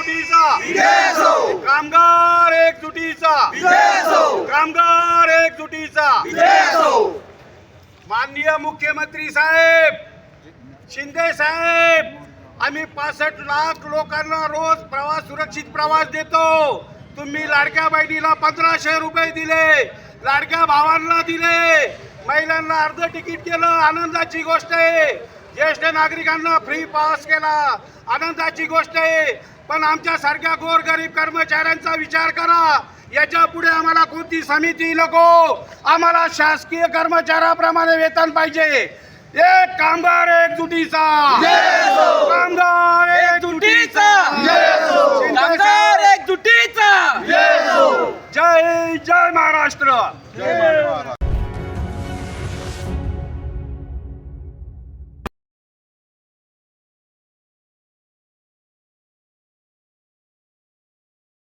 एकजुटीचा. कामगार एकजुटीचा. कामगार एकजुटीचा. माननीय मुख्यमंत्री साहेब शिंदे साहेब आम्ही पासष्ट लाख लोकांना रोज प्रवास सुरक्षित प्रवास देतो. तुम्ही लाडक्या बहिणीला पंधराशे रुपये दिले लाडक्या भावांना दिले. महिलांना अर्ध तिकीट केलं आनंदाची गोष्ट आहे. जे सगळ्या नागरिकांना फ्री पास केला. आनंदाची गोष्ट आहे. पण आमच्यासारख्या गोरगरीब कर्मचाऱ्यांचा विचार करा. याच्यापुढे आम्हाला कोणती समिती नको? आम्हाला शासकीय कर्मचाऱ्याप्रमाणे वेतन पाहिजे. एक कामगार एक जुटीचा कामगार एक जुटीचा कामगार एक जुटीचा जय जय महाराष्ट्र.